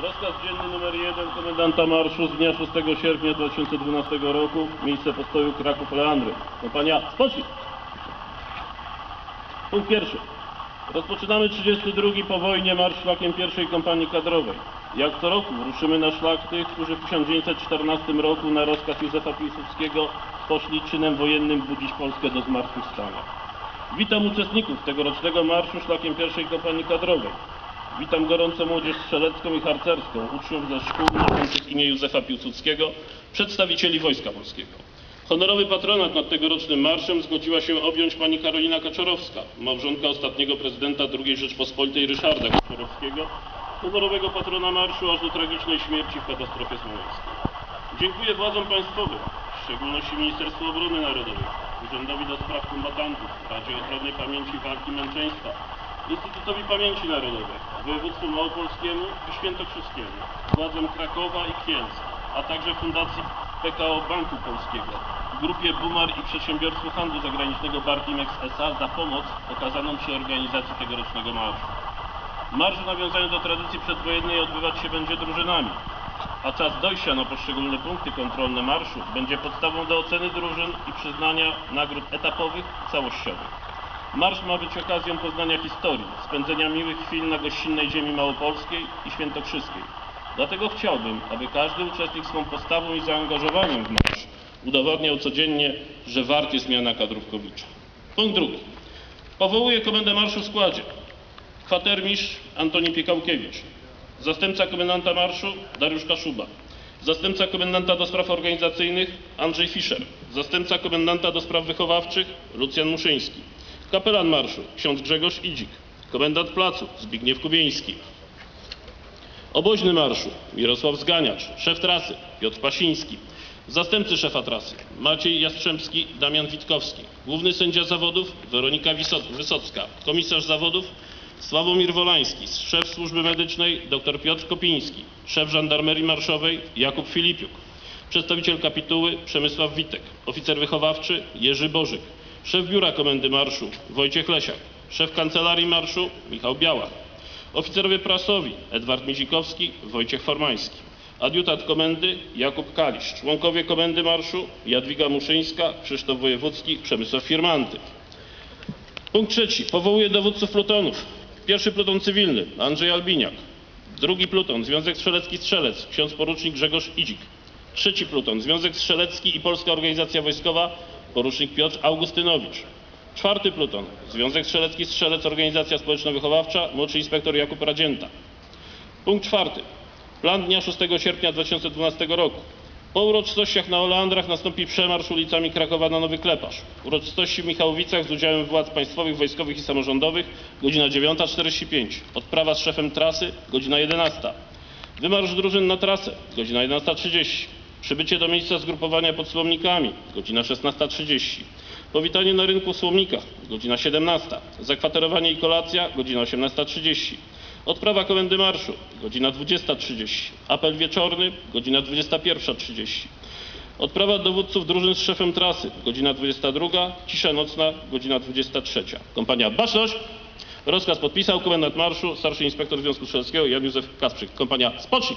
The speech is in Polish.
Rozkaz dzienny numer 1 komendanta marszu z dnia 6 sierpnia 2012 roku, miejsce postoju Kraków Leandry. Kompania spocznij. Punkt pierwszy. Rozpoczynamy 32 po wojnie marsz szlakiem pierwszej kompanii kadrowej. Jak co roku ruszymy na szlak tych, którzy w 1914 roku na rozkaz Józefa Piłsudskiego poszli czynem wojennym budzić Polskę do zmartwychwstania. Witam uczestników tegorocznego marszu szlakiem pierwszej kompanii kadrowej. Witam gorąco młodzież strzelecką i harcerską, uczniów ze szkół imię Józefa Piłsudskiego, przedstawicieli Wojska Polskiego. Honorowy patronat nad tegorocznym marszem zgodziła się objąć pani Karolina Kaczorowska, małżonka ostatniego prezydenta II Rzeczpospolitej Ryszarda Kaczorowskiego, honorowego patrona marszu aż do tragicznej śmierci w katastrofie smoleńskiej. Dziękuję władzom państwowym, w szczególności Ministerstwu Obrony Narodowej, Urzędowi do Spraw Kombatantów, Radzie Ochrony Pamięci Walki Męczeństwa, Instytutowi Pamięci Narodowej, Województwu Małopolskiemu i Świętokrzyskiemu, władzom Krakowa i Kielc, a także Fundacji PKO Banku Polskiego, Grupie Bumar i Przedsiębiorstwu Handlu Zagranicznego Bartimex S.A. za pomoc okazaną przy organizacji tegorocznego marszu. Marsz w nawiązaniu do tradycji przedwojennej odbywać się będzie drużynami, a czas dojścia na poszczególne punkty kontrolne marszu będzie podstawą do oceny drużyn i przyznania nagród etapowych całościowych. Marsz ma być okazją poznania historii, spędzenia miłych chwil na gościnnej ziemi małopolskiej i świętokrzyskiej. Dlatego chciałbym, aby każdy uczestnik swą postawą i zaangażowaniem w marsz udowadniał codziennie, że wart jest miana kadrówkowicza. Punkt drugi. Powołuję komendę marszu w składzie. Kwatermistrz Antoni Piekałkiewicz. Zastępca komendanta marszu Dariusz Kaszuba. Zastępca komendanta do spraw organizacyjnych Andrzej Fischer. Zastępca komendanta do spraw wychowawczych Lucjan Muszyński. Kapelan marszu ksiądz Grzegorz Idzik. Komendant placu Zbigniew Kubieński. Oboźny marszu Mirosław Zganiacz. Szef trasy Piotr Pasiński. Zastępcy szefa trasy Maciej Jastrzębski, Damian Witkowski. Główny sędzia zawodów Weronika Wysocka. Komisarz zawodów Sławomir Wolański. Szef służby medycznej dr Piotr Kopiński. Szef żandarmerii marszowej Jakub Filipiuk. Przedstawiciel kapituły Przemysław Witek. Oficer wychowawczy Jerzy Bożyk. Szef biura komendy marszu Wojciech Lesiak. Szef kancelarii marszu Michał Białach. Oficerowie prasowi Edward Mizikowski, Wojciech Formański. Adiutat komendy Jakub Kalisz. Członkowie komendy marszu Jadwiga Muszyńska, Krzysztof Wojewódzki, Przemysław Firmanty. Punkt trzeci. Powołuje dowódców plutonów. Pierwszy pluton cywilny Andrzej Albiniak. Drugi pluton Związek Strzelecki Strzelec ksiądz porucznik Grzegorz Idzik. Trzeci pluton Związek Strzelecki i Polska Organizacja Wojskowa porucznik Piotr Augustynowicz. Czwarty pluton Związek Strzelecki Strzelec Organizacja Społeczno-Wychowawcza młodszy inspektor Jakub Radzięta. Punkt czwarty. Plan dnia 6 sierpnia 2012 roku. Po uroczystościach na Oleandrach nastąpi przemarsz ulicami Krakowa na Nowy Kleparz. Uroczystości w Michałowicach z udziałem władz państwowych, wojskowych i samorządowych godzina 9.45. Odprawa z szefem trasy godzina 11. Wymarsz drużyn na trasę godzina 11.30. Przybycie do miejsca zgrupowania pod Słomnikami godzina 16.30. Powitanie na rynku w Słomnikach godzina 17. Zakwaterowanie i kolacja godzina 18.30. Odprawa komendy marszu godzina 20.30. Apel wieczorny godzina 21.30. Odprawa dowódców drużyn z szefem trasy godzina 22. Cisza nocna godzina 23. Kompania Baczność. Rozkaz podpisał komendant marszu starszy inspektor Związku Strzeleckiego Jan Józef Kasprzyk. Kompania Spocznij.